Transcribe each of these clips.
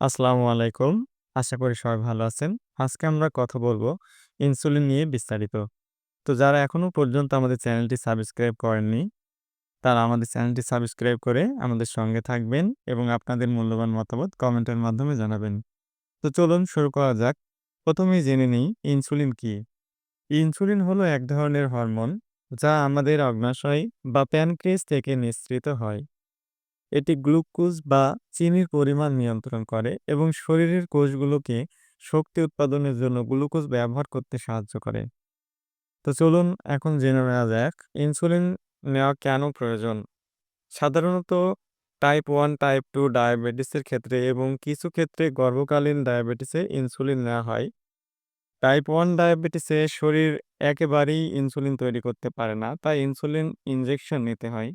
আসসালামু আলাইকুম। আশা করি সবাই ভালো আছেন। আজকে আমরা কথা বলব ইনসুলিন নিয়ে বিস্তারিত। তো যারা এখনও পর্যন্ত আমাদের চ্যানেলটি সাবস্ক্রাইব করেননি, তারা আমাদের চ্যানেলটি সাবস্ক্রাইব করে আমাদের সঙ্গে থাকবেন এবং আপনাদের মূল্যবান মতামত কমেন্টের মাধ্যমে জানাবেন। তো চলুন শুরু করা যাক। প্রথমেই জেনে নিই ইনসুলিন কি? ইনসুলিন হলো এক ধরনের হরমোন যা আমাদের অগ্ন্যাশয় বা প্যানক্রিয়াস থেকে নিঃসৃত হয়। এটি গ্লুকোজ বা চিনির পরিমাণ নিয়ন্ত্রণ করে এবং শরীরের কোষগুলোকে শক্তি উৎপাদনের জন্য গ্লুকোজ ব্যবহার করতে সাহায্য করে। তো চলুন এখন জেনে নেওয়া যাক ইনসুলিন নেওয়া কেন প্রয়োজন? সাধারণত টাইপ ওয়ান টাইপ টু ডায়াবেটিসের ক্ষেত্রে এবং কিছু ক্ষেত্রে গর্ভকালীন ডায়াবেটিসে ইনসুলিন নেওয়া হয়। টাইপ ওয়ান ডায়াবেটিসে শরীর একেবারেই ইনসুলিন তৈরি করতে পারে না, তাই ইনসুলিন ইনজেকশন নিতে হয়।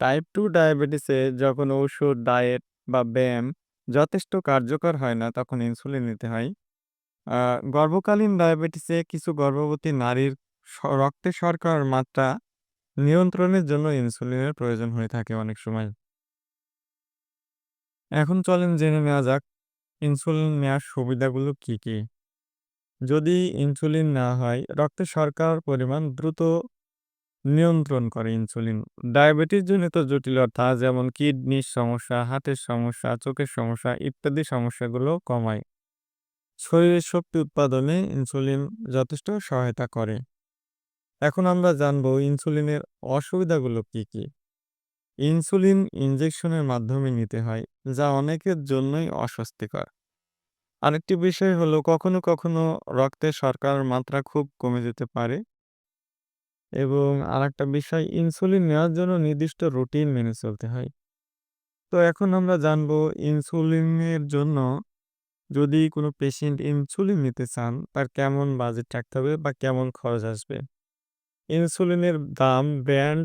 টাইপ টু ডায়াবেটিসে যখন ঔষধ, ডায়েট বা ব্যায়াম যথেষ্ট কার্যকর হয় না, তখন ইনসুলিন নিতে হয়। গর্ভকালীন ডায়াবেটিসে কিছু গর্ভবতী নারীর রক্তে শর্করার মাত্রা নিয়ন্ত্রণের জন্য ইনসুলিনের প্রয়োজন হয়ে থাকে অনেক সময়। এখন চলেন জেনে নেওয়া যাক ইনসুলিন নেওয়ার সুবিধাগুলো কি, কি? যদি ইনসুলিন নেওয়া হয়, রক্তে শর্করার পরিমাণ দ্রুত নিয়ন্ত্রণ করে ইনসুলিন। ডায়াবেটিসজনিত জটিলতা যেমন কিডনির সমস্যা, হার্টের সমস্যা, চোখের সমস্যা ইত্যাদি সমস্যাগুলো কমায়। শরীরের শক্তি উৎপাদনে ইনসুলিন যথেষ্ট সহায়তা করে। এখন আমরা জানব ইনসুলিনের অসুবিধাগুলো কি, কি? ইনসুলিন ইনজেকশনের মাধ্যমে নিতে হয়, যা অনেকের জন্যই অস্বস্তিকর। আরেকটি বিষয় হলো কখনো, কখনো রক্তে শর্করার মাত্রা খুব কমে যেতে পারে। এবং আরেকটা বিষয় ইনসুলিন নেওয়ার জন্য নির্দিষ্ট রুটিন মেনে চলতে হয়। তো এখন আমরা জানব ইনসুলিনের জন্য যদি কোনো পেশেন্ট ইনসুলিন নিতে চান, তার কেমন বাজেট রাখতে হবে বা কেমন খরচ আসবে? ইনসুলিনের দাম, ব্র্যান্ড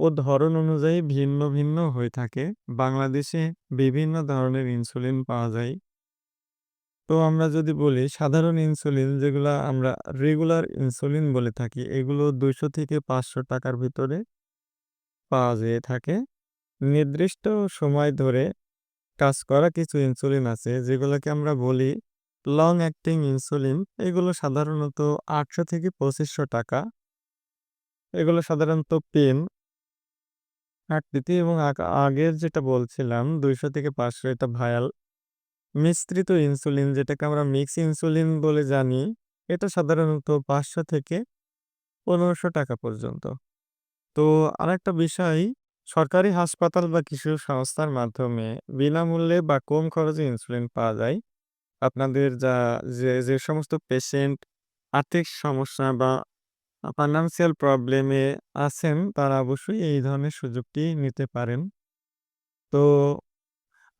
ও ধরন অনুযায়ী ভিন্ন, ভিন্ন হয়ে থাকে। বাংলাদেশে বিভিন্ন ধরনের ইনসুলিন পাওয়া যায়। তো আমরা যদি বলি সাধারণ ইনসুলিন যেগুলা আমরা রেগুলার ইনসুলিন বলে থাকি, এগুলো ৳২০০-৫০০ টাকার ভিতরে পাওয়া যেয়ে থাকে। নির্দিষ্ট সময় ধরে কাজ করা কিছু ইনসুলিন আছে যেগুলোকে আমরা বলি লং অ্যাক্টিং ইনসুলিন। এগুলো সাধারণত ৳৮০০-২৫০০ এগুলো সাধারণত পেন আকৃতি এবং আগ আগের যেটা বলছিলাম ৳২০০-৫০০ এটা ভায়াল। মিশ্রিত ইনসুলিন যেটাকে আমরা মিক্স ইনসুলিন বলে জানি, এটা সাধারণত ৳৫০০-১৫০০ পর্যন্ত। তো আরেকটা বিষয় সরকারি হাসপাতাল বা কিছু সংস্থার মাধ্যমে বিনামূল্যে বা কম খরচে ইনসুলিন পাওয়া যায়। আপনাদের যা যে, যে সমস্ত পেশেন্ট আর্থিক সমস্যা বা ফাইন্যান্সিয়াল প্রবলেমে আছেন, তারা অবশ্যই এই ধরনের সুযোগটি নিতে পারেন। তো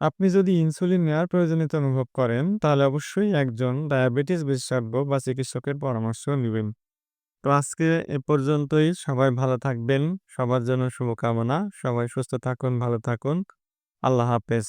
আপনি যদি ইনসুলিন নেওয়ার প্রয়োজনীয়তা অনুভব করেন, তাহলে অবশ্যই একজন ডায়াবেটিস বিশেষজ্ঞ বা চিকিৎসকের পরামর্শ নিবেন। তো আজকে এ পর্যন্তই। সবাই ভালো থাকবেন। সবার জন্য শুভকামনা। সবাই সুস্থ থাকুন, ভালো থাকুন। আল্লাহ হাফেজ।